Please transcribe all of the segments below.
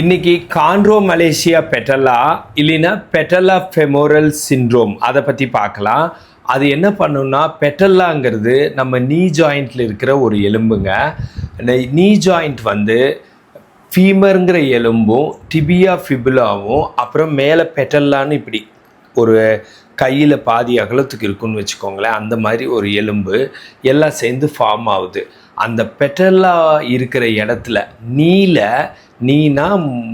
இன்னைக்கு கான்ட்ரோ மலேசியா பெட்டலா இல்லைன்னா பெட்டலா femoral syndrome அதை பற்றி பார்க்கலாம். அது என்ன பண்ணுன்னா பெட்டல்லாங்கிறது நம்ம நீ ஜாயிண்ட்டில் இருக்கிற ஒரு எலும்புங்க. இந்த நீ ஜாயிண்ட் வந்து ஃபீமருங்கிற எலும்பும் டிபியா ஃபிபுலாவும் அப்புறம் மேலே பெட்டல்லான்னு இப்படி ஒரு கையில் பாதி அகலத்துக்கு இருக்குன்னு வச்சுக்கோங்களேன் அந்த மாதிரி ஒரு எலும்பு எல்லாம் சேர்ந்து ஃபார்ம் ஆகுது. அந்த பெட்டலாக இருக்கிற இடத்துல நீல நீனா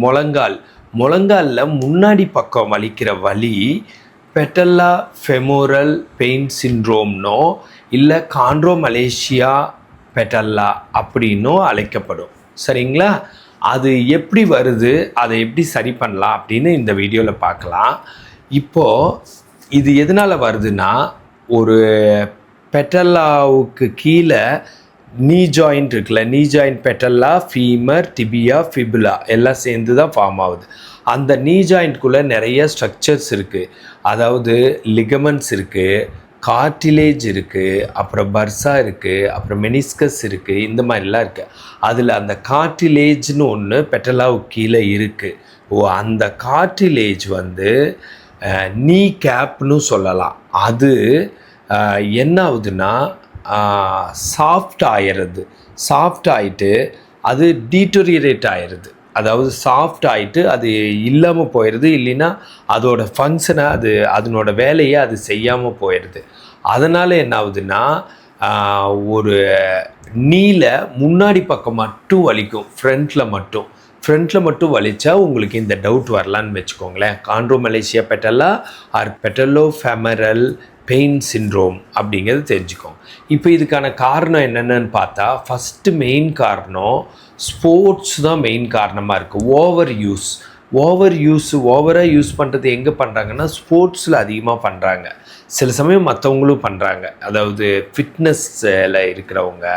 முழங்கால். முழங்காலில் முன்னாடி பக்கம் வலிக்கிற வலி பெட்டல்லா ஃபெமோரல் பெயின் சிண்ட்ரோம்னோ இல்லை கான்ட்ரோ மலேசியா பெட்டல்லா அப்படின்னும் அழைக்கப்படும். சரிங்களா? அது எப்படி வருது? அதை எப்படி சரி பண்ணலாம் அப்படின்னு இந்த வீடியோவில் பார்க்கலாம். இப்போது இது எதனால் வருதுன்னா ஒரு பெட்டல்லாவுக்கு கீழே நீ ஜாயிண்ட் இருக்குல்ல நீ ஜாயிண்ட் பெட்டல்லா ஃபீமர் டிபியா ஃபிபுலா எல்லாம் சேர்ந்து தான் ஃபார்ம் ஆகுது. அந்த நீ ஜாயிண்ட்குள்ளே நிறைய ஸ்ட்ரக்சர்ஸ் இருக்குது அதாவது லிகமெண்ட்ஸ் இருக்குது கார்டிலேஜ் இருக்குது அப்புறம் பர்சா இருக்குது அப்புறம் மெனிஸ்கஸ் இருக்குது இந்த மாதிரிலாம் இருக்குது அதில் அந்த கார்டிலேஜ்னு ஒன்று பெட்டலாவுக்கு கீழே இருக்குது ஓ அந்த கார்டிலேஜ் வந்து நீ கேப்னு சொல்லலாம். அது என்ன ஆகுதுன்னா சாஃப்ட் ஆயிடுறது சாஃப்ட் ஆகிட்டு அது டீட்டோரியரேட் ஆயிடுது. அதாவது சாஃப்ட் ஆகிட்டு அது இல்லாமல் போயிடுது. இல்லைன்னா அதோட ஃபங்க்ஷனை அது அதனோட வேலையை அது செய்யாமல் போயிடுது. அதனால் என்ன ஆகுதுன்னா ஒரு நீல முன்னாடி பக்கம் மட்டும் வலிக்கும். ஃப்ரண்ட்டில் மட்டும். ஃப்ரண்ட்டில் மட்டும் வலிச்சா உங்களுக்கு இந்த டவுட் வரலான்னு வச்சுக்கோங்களேன். Chondromalacia patella or patellofemoral pain syndrome அப்படிங்கிறது தெரிஞ்சுக்கோங்க. இப்போ இதுக்கான காரணம் என்னென்னு பார்த்தா ஃபஸ்ட்டு மெயின் காரணம் ஸ்போர்ட்ஸ் தான் மெயின் காரணமாக இருக்குது ஓவர் யூஸ் ஓவர் யூஸ் ஓவராக யூஸ் பண்ணுறது எங்கே பண்ணுறாங்கன்னா ஸ்போர்ட்ஸில் அதிகமாக பண்ணுறாங்க சில சமயம் மற்றவங்களும் பண்ணுறாங்க அதாவது ஃபிட்னஸில் இருக்கிறவங்க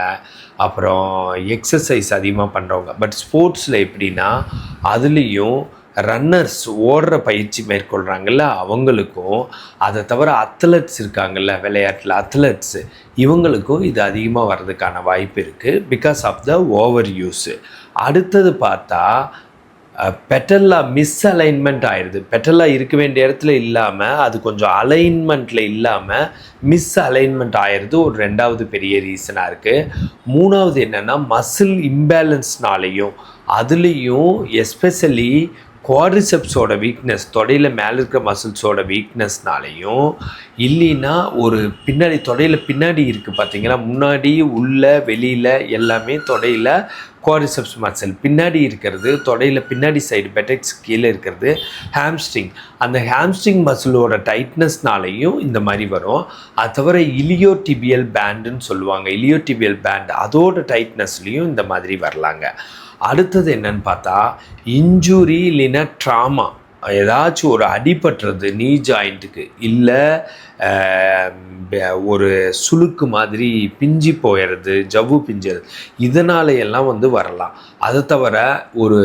அப்புறம் எக்ஸசைஸ் அதிகமாக பண்ணுறவங்க பட் ஸ்போர்ட்ஸில் எப்படின்னா அதுலேயும் ரன்னர்ஸ் ஓடுற பயிற்சி மேற்கொள்கிறாங்கல்ல அவங்களுக்கும். அதை தவிர அத்லட்ஸ் இருக்காங்கல்ல விளையாட்டில் அத்லட்ஸ் இவங்களுக்கும் இது அதிகமாக வர்றதுக்கான வாய்ப்பு இருக்குது because of the over use அடுத்தது பார்த்தா பெட்டல்லா மிஸ் அலைன்மெண்ட் ஆயிடுது. பெட்டலாக இருக்க வேண்டிய இடத்துல இல்லாமல் அது கொஞ்சம் அலைன்மெண்ட்டில் இல்லாமல் மிஸ் அலைன்மெண்ட் ஆயிடுது. ஒரு ரெண்டாவது பெரிய ரீசனாக இருக்குது மூணாவது என்னென்னா மசில் இம்பேலன்ஸ்னாலேயும் அதுலேயும் எஸ்பெஷலி குவாட்ரிசெப்ஸோட வீக்னஸ் தொடையில் மேலே இருக்கிற மசில்ஸோட வீக்னஸ்னாலையும் இல்லைன்னா ஒரு பின்னாடி தொடையில் பின்னாடி இருக்குது பார்த்தீங்களா முன்னாடி உள்ள வெளியில் எல்லாமே தொடையில் குவாரிசெப்ஸ் மசில் பின்னாடி இருக்கிறது தொடையில் பின்னாடி சைடு பெட்டெக்ஸ் கீழே இருக்கிறது ஹாம்ஸ்ட்ரிங் அந்த ஹாம்ஸ்ட்ரிங் மசிலோட டைட்னஸ்னாலையும் இந்த மாதிரி வரும். அது தவிர இலியோடிபியல் பேண்டுன்னு சொல்லுவாங்க. இலியோடிபியல் பேண்ட் அதோட டைட்னஸ்லேயும் இந்த மாதிரி வரலாங்க. அடுத்தது என்னன்னு பார்த்தா இன்ஜுரி இல்லைன்னா ட்ராமா ஏதாச்சும் ஒரு அடிபட்டுறது நீ ஜாயிண்ட்டுக்கு இல்லை ஒரு சுளுக்கு மாதிரி பிஞ்சி போயிடுறது ஜவ்வு பிஞ்சுறது. இதனால எல்லாம் வந்து வரலாம். அதை தவிர ஒரு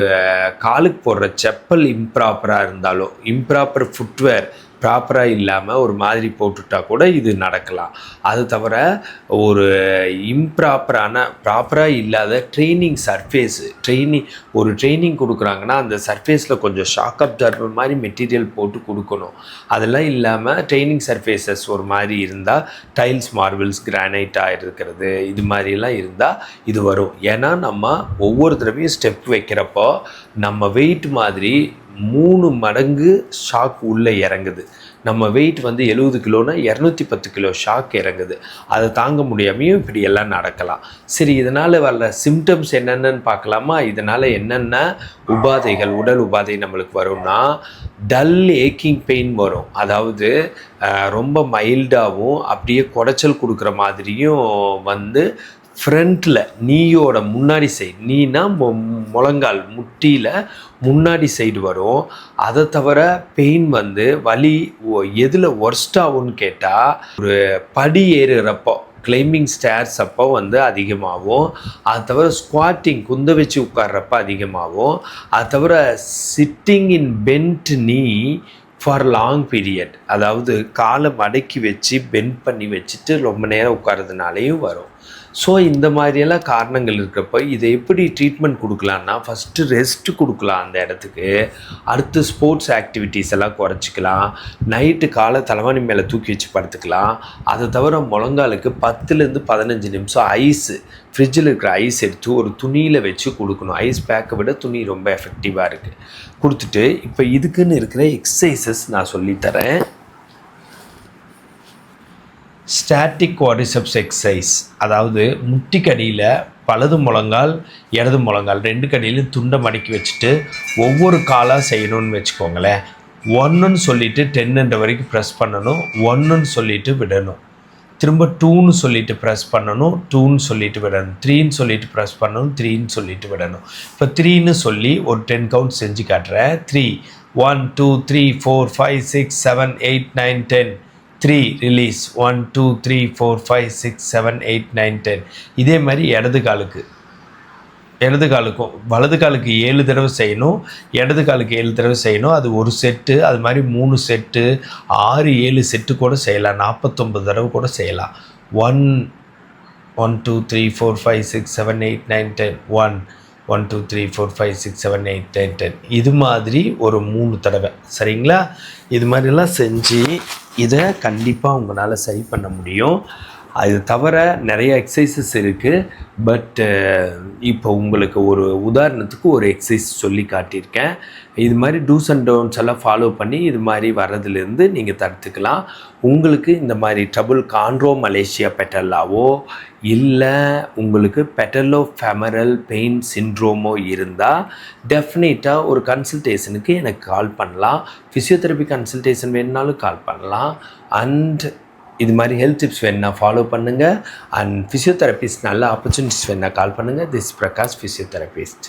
காலுக்கு போடுற செப்பல் இம்ப்ராப்பராக இருந்தாலும் இம்ப்ராப்பர் ஃபுட்வேர் ப்ராப்பராக இல்லாமல் ஒரு மாதிரி போட்டுட்டா கூட இது நடக்கலாம். அது தவிர ஒரு இம்ப்ராப்பரான ப்ராப்பராக இல்லாத ட்ரைனிங் சர்ஃபேஸு ட்ரைனிங் ஒரு ட்ரைனிங் கொடுக்குறாங்கன்னா அந்த சர்ஃபேஸில் கொஞ்சம் ஷாக் அப்சர்வர் மாதிரி மெட்டீரியல் போட்டு கொடுக்கணும். அதெல்லாம் இல்லாமல் ட்ரைனிங் சர்ஃபேசஸ் ஒரு மாதிரி இருந்தால் டைல்ஸ் மார்பிள்ஸ் கிரானைட்டாக இருக்கிறது இது மாதிரிலாம் இருந்தால் இது வரும். ஏன்னா நம்ம ஒவ்வொரு தடவையும் ஸ்டெப் வைக்கிறப்போ நம்ம வெயிட் மாதிரி மூணு மடங்கு ஷாக் உள்ளே இறங்குது. நம்ம வெயிட் வந்து எழுபது கிலோனா இரநூத்தி பத்து கிலோ ஷாக் இறங்குது. அதை தாங்க முடியாமையும் இப்படி எல்லாம் நடக்கலாம். சரி இதனால் வர்ற சிம்டம்ஸ் என்னென்னு பார்க்கலாமா? இதனால் என்னென்ன உபாதைகள் உடல் உபாதை நம்மளுக்கு வரும்னா டல் ஏக்கிங் பெயின் வரும். அதாவது ரொம்ப மைல்டாகவும் அப்படியே குடைச்சல் கொடுக்குற மாதிரியும் வந்து ஃப்ரண்ட்டில் நீயோட முன்னாடி சைடு நீனா முழங்கால் முட்டியில் முன்னாடி சைடு வரும். அதை தவிர பெயின் வந்து வலி எதில் ஒர்ஸ்ட் ஆகும்னு கேட்டால் ஒரு படி ஏறுறப்போ கிளைம்பிங் ஸ்டேர்ஸ் அப்போ வந்து அதிகமாகும். அது தவிர ஸ்குவாட்டிங் குந்த வச்சு உட்கார்றப்ப அதிகமாகும். அது தவிர sitting in bent knee for long period அதாவது காலை மடக்கி வச்சு பெண்ட் பண்ணி வச்சுட்டு ரொம்ப நேரம் உட்கார்றதுனாலையும் வரும். ஸோ இந்த மாதிரியெல்லாம் காரணங்கள் இருக்கிறப்ப இதை எப்படி ட்ரீட்மெண்ட் கொடுக்கலான்னா ஃபஸ்ட்டு ரெஸ்ட் கொடுக்கலாம் அந்த இடத்துக்கு. அடுத்து ஸ்போர்ட்ஸ் ஆக்டிவிட்டீஸ் எல்லாம் குறைச்சிக்கலாம். நைட்டு காலை தலைவணி மேலே தூக்கி வச்சு படுத்துக்கலாம். அதை தவிர முழங்காலுக்கு பத்துலேருந்து பதினஞ்சு நிமிஷம் ஐஸு ஃப்ரிட்ஜில் இருக்கிற ஐஸ் எடுத்து ஒரு துணியில் வச்சு கொடுக்கணும். ஐஸ் பேக்கை விட துணி ரொம்ப எஃபெக்டிவாக இருக்குது கொடுத்துட்டு இப்போ இதுக்குன்னு இருக்கிற எக்ஸசைசஸ் நான் சொல்லித்தரேன் ஸ்டாட்டிக் குவாரிசெப்ஸ் எக்ஸசைஸ் அதாவது முட்டிக்கடியில் வலது முழங்கால் இடது முழங்கால் ரெண்டு கடியிலும் துண்டை மடக்கி வச்சுட்டு ஒவ்வொரு காலாக செய்யணும்னு வச்சுக்கோங்களேன். ஒன்றுன்னு சொல்லிவிட்டு டென்னுன்ற வரைக்கும் ப்ரெஸ் பண்ணணும். ஒன்றுன்னு சொல்லிவிட்டு விடணும். திரும்ப டூன்னு சொல்லிட்டு ப்ரெஸ் பண்ணணும். டூன்னு சொல்லிட்டு விடணும். த்ரீன்னு சொல்லிட்டு ப்ரெஸ் பண்ணணும். த்ரீன்னு சொல்லிட்டு விடணும். இப்போ த்ரீன்னு சொல்லி ஒரு டென் கவுண்ட் செஞ்சு காட்டுறேன். Three one two three four five six seven eight nine ten three release one two three four five six seven eight nine ten இதே மாதிரி இடது காலுக்கு. இடது காலுக்கும் வலது காலுக்கு ஏழு தடவை செய்யணும். இடது காலுக்கு ஏழு தடவை செய்யணும். அது ஒரு செட்டு அது மாதிரி மூணு செட்டு ஆறு ஏழு செட்டு கூட செய்யலாம். நாற்பத்தொம்பது தடவை கூட செய்யலாம். One one two three four five six seven eight nine ten one one two three four five six seven eight nine ten இது மாதிரி ஒரு மூணு தடவை. சரிங்களா? இது மாதிரிலாம் செஞ்சு இதை கண்டிப்பாக உங்களால் சரி பண்ண முடியும். அது தவிர நிறைய எக்ஸசைசஸ் இருக்குது பட் இப்போ உங்களுக்கு ஒரு உதாரணத்துக்கு ஒரு எக்ஸசைஸ் சொல்லி காட்டியிருக்கேன். இது மாதிரி டூஸ் அண்ட் டவுன்ஸ் எல்லாம் ஃபாலோ பண்ணி இது மாதிரி வர்றதுலேருந்து நீங்கள் தடுத்துக்கலாம். உங்களுக்கு இந்த மாதிரி ட்ரபுள் கான்ட்ரோ மலேசியா பெட்டல்லாவோ இல்லை உங்களுக்கு பெட்டலோ ஃபெமரல் பெயின் சின்ட்ரோமோ இருந்தால் டெஃபினட்டாக ஒரு கன்சல்டேஷனுக்கு எனக்கு கால் பண்ணலாம். ஃபிசியோதெரப்பி கன்சல்டேஷன் வேணுனாலும் கால் பண்ணலாம். அண்ட் இது மாதிரி ஹெல்த் டிப்ஸ் வேணா ஃபாலோ பண்ணுங்கள் அண்ட் ஃபிசியோதெரபிஸ்ட் நல்ல ஆப்பர்ச்சுனிட்டிஸ் வேணா கால் பண்ணுங்கள் திஸ் பிரகாஷ் ஃபிசியோதெரபிஸ்ட்